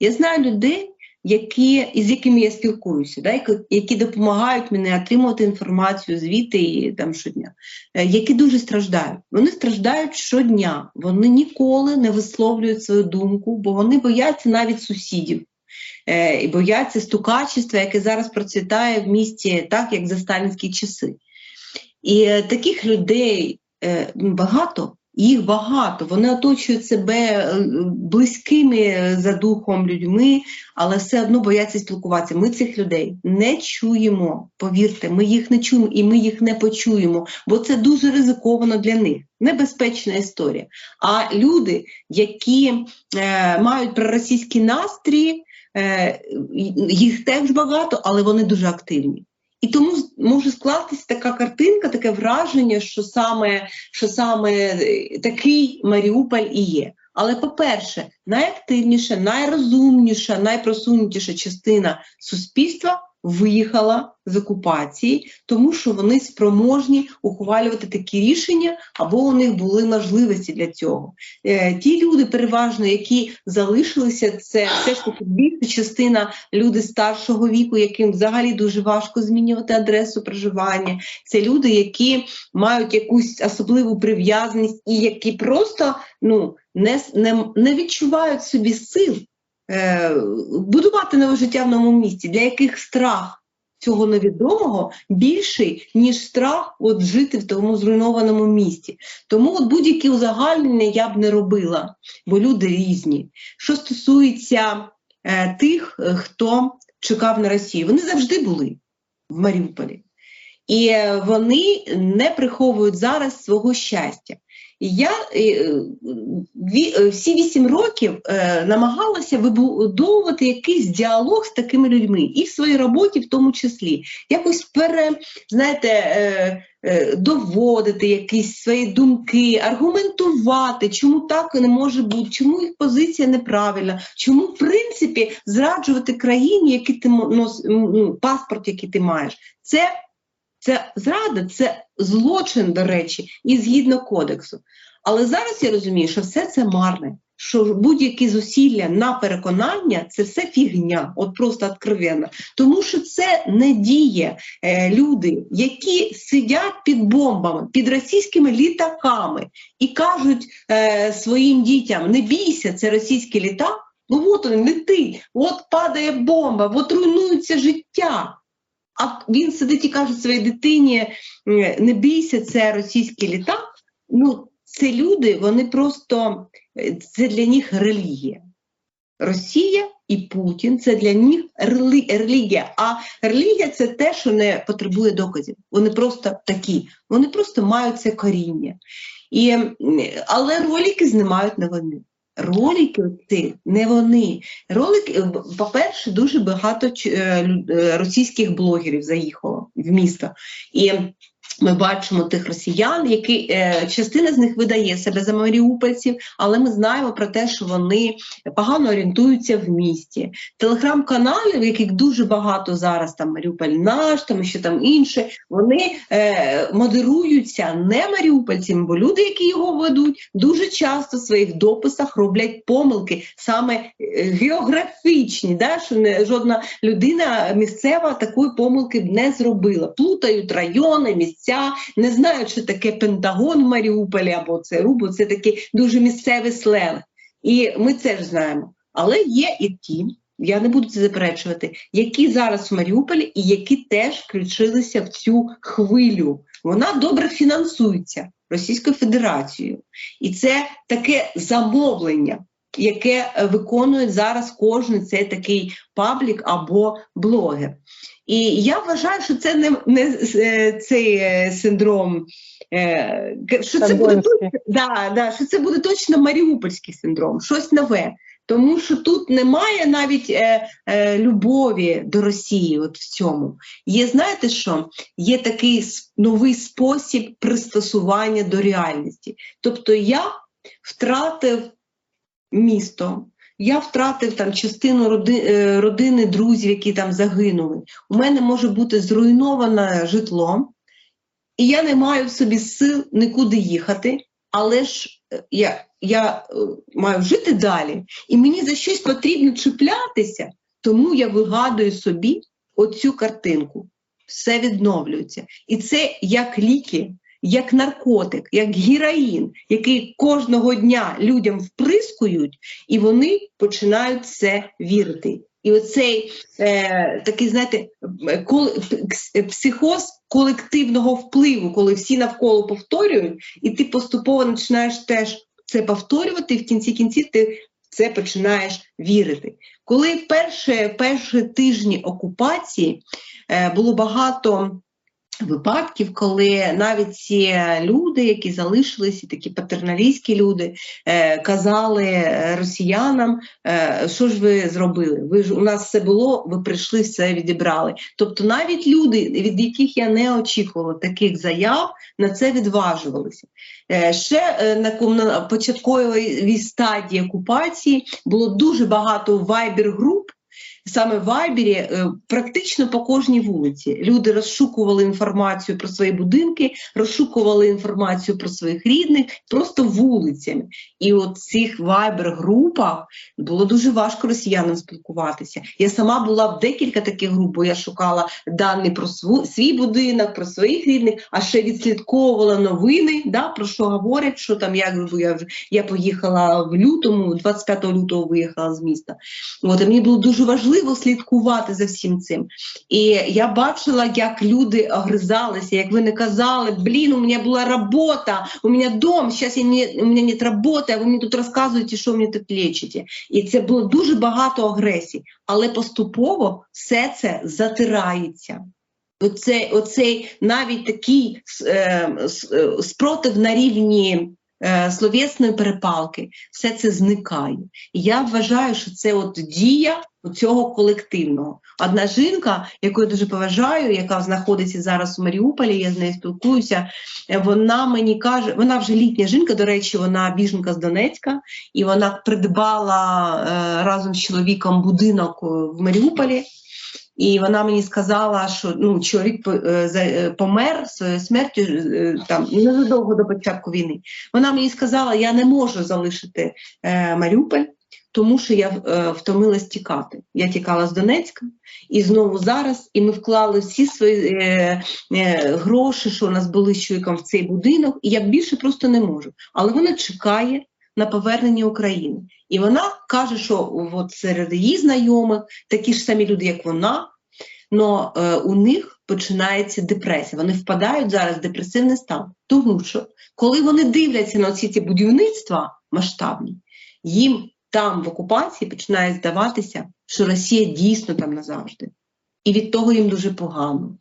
Я знаю людей, які, із якими я спілкуюся, да, які- допомагають мені отримувати інформацію звідти і там щодня, е, які дуже страждають. Вони страждають щодня, вони ніколи не висловлюють свою думку, бо вони бояться навіть сусідів. е, І бояться стукачества, яке зараз процвітає в місті так, як за сталінські часи. І е, таких людей багато, їх багато. Вони оточують себе е, близькими е, за духом людьми, але все одно бояться спілкуватися. Ми цих людей не чуємо. Повірте, ми їх не чуємо і ми їх не почуємо, бо це дуже ризиковано для них. Небезпечна історія. А люди, які е, мають проросійські настрій, е, їх теж багато, але вони дуже активні. І тому може скластися така картинка, таке враження, що саме, що саме е, такий Маріуполь і є. Але, по-перше, найактивніша, найрозумніша, найпросунутіша частина суспільства виїхала з окупації, тому що вони спроможні ухвалювати такі рішення, або у них були можливості для цього. Е, ті люди, переважно, які залишилися, це все ж таки більша частина люди старшого віку, яким взагалі дуже важко змінювати адресу проживання. Це люди, які мають якусь особливу прив'язаність і які просто ну, не, не, не відчувають собі сил будувати нове життя в новому місті, для яких страх цього невідомого більший, ніж страх от жити в тому зруйнованому місті. Тому от будь-які узагальнення я б не робила, бо люди різні. Що стосується е, тих, е, хто чекав на Росію, вони завжди були в Маріуполі. І е, вони не приховують зараз свого щастя. Я е, ві- е, всі вісім років е, намагалася вибудовувати якийсь діалог з такими людьми, і в своїй роботі в тому числі. Якось пере, знаєте, е, е, доводити якісь свої думки, аргументувати, чому так не може бути, чому їх позиція неправильна, чому, в принципі, зраджувати країні, який ти ну, паспорт, який ти маєш. Це це зрада, це злочин, до речі, і згідно кодексу. Але зараз я розумію, що все це марне, що будь-які зусилля на переконання це все фігня, от просто откровенно. Тому що це не діє е, люди, які сидять під бомбами, під російськими літаками і кажуть е, своїм дітям: не бійся, це російський літак. Ну от він летить, от падає бомба, от руйнується життя. А він сидить і каже своїй дитині: е, не бійся, це російський літак. Ну, це люди, вони просто е, це для них релігія. Росія і Путін це для них рели- релігія. А релігія це те, що не потребує доказів. Вони просто такі, вони просто мають це коріння. І, але ролики знімають не вони. Ролики ці не вони. Ролики, е, по-перше, дуже багато е, е, російських блогерів заїхало в місто. І ми бачимо тих росіян, які е, частина з них видає себе за маріупольців, але ми знаємо про те, що вони погано орієнтуються в місті. Телеграм-каналів, яких дуже багато зараз, там Маріуполь наш, там і ще там інше, вони е, модеруються не маріупольцями, бо люди, які його ведуть, дуже часто в своїх дописах роблять помилки, саме е, географічні, да, що не, жодна людина місцева такої помилки б не зробила. Плутають райони, місця, не знають, що таке Пентагон в Маріуполі або це Рубо, це такий дуже місцевий сленг. І ми це ж знаємо. Але є і ті, я не буду це заперечувати, які зараз в Маріуполі і які теж включилися в цю хвилю. Вона добре фінансується Російською Федерацією. І це таке замовлення, яке виконує зараз кожен цей такий паблік або блогер. І я вважаю, що це не, не е, цей е, синдром, е, що це буде Да, да, що це буде точно маріупольський синдром, щось нове. Тому що тут немає навіть е, е, любові до Росії, от в цьому. Є, знаєте що? Є такий новий спосіб пристосування до реальності. Тобто я втратив місто, я втратив там частину е, родини, друзів, які там загинули. У мене може бути зруйноване житло, і я не маю в собі сил нікуди їхати. але ж е, я, я е, маю жити далі, і мені за щось потрібно чіплятися, тому я вигадую собі оцю картинку. Все відновлюється. І це як ліки, як наркотик, як героїн, який кожного дня людям вприскують, і вони починають це вірити. І оцей е, такий, знаєте, е, кол, психоз колективного впливу, коли всі навколо повторюють, і ти поступово починаєш теж це повторювати, і в кінці кінці ти це починаєш вірити. Коли перші, перші тижні окупації е, було багато випадків, коли навіть ці люди, які залишилися, такі патерналістські люди, е, казали е, росіянам, е, що ж ви зробили? Ви ж у нас все було, ви прийшли, все відібрали. Тобто навіть люди, від яких я не очікувала таких заяв, на це відважувалися. Е, Ще е, на початковій стадії окупації було дуже багато вайбер-груп. Саме в Вайбері е, практично по кожній вулиці люди розшукували інформацію про свої будинки, розшукували інформацію про своїх рідних просто вулицями. І от в цих вайбер-групах було дуже важко росіянам спілкуватися. Я сама була в декілька таких груп, бо я шукала дані про свій будинок, про своїх рідних, а ще відслідковувала новини, да, про що говорять, що там як я вже я поїхала в лютому, 25 лютого виїхала з міста. От, і мені було дуже важливо слідкувати за всім цим. І я бачила, як люди огризалися, як вони казали, блін, у мене була робота, у мене дом, зараз я не, у мене нет роботи, а ви мені тут розказуєте, що мені тут лечите. І це було дуже багато агресії, але поступово все це затирається. Оце, оцей навіть такий е, е, спротив на рівні словесної перепалки, все це зникає. І я вважаю, що це от дія цього колективного. Одна жінка, яку я дуже поважаю, яка знаходиться зараз у Маріуполі, я з нею спілкуюся. е, Вона мені каже, вона вже літня жінка, до речі, вона біженка з Донецька, і вона придбала е, разом з чоловіком будинок е, в Маріуполі. І вона мені сказала, що ну, чоловік е, е, помер своєю смертю е, там незадовго до початку війни. Вона мені сказала, я не можу залишити е, Маріуполь, тому що я е, втомилась тікати. Я тікала з Донецька і знову зараз, і ми вклали всі свої е, е, гроші, що у нас були з чоловіком в цей будинок, і я більше просто не можу. Але вона чекає на повернення України. І вона каже, що от серед її знайомих такі ж самі люди, як вона, но е, у них починається депресія. Вони впадають зараз в депресивний стан. Тому що коли вони дивляться на ці ці будівництва масштабні, їм там в окупації починає здаватися, що Росія дійсно там назавжди. І від того їм дуже погано.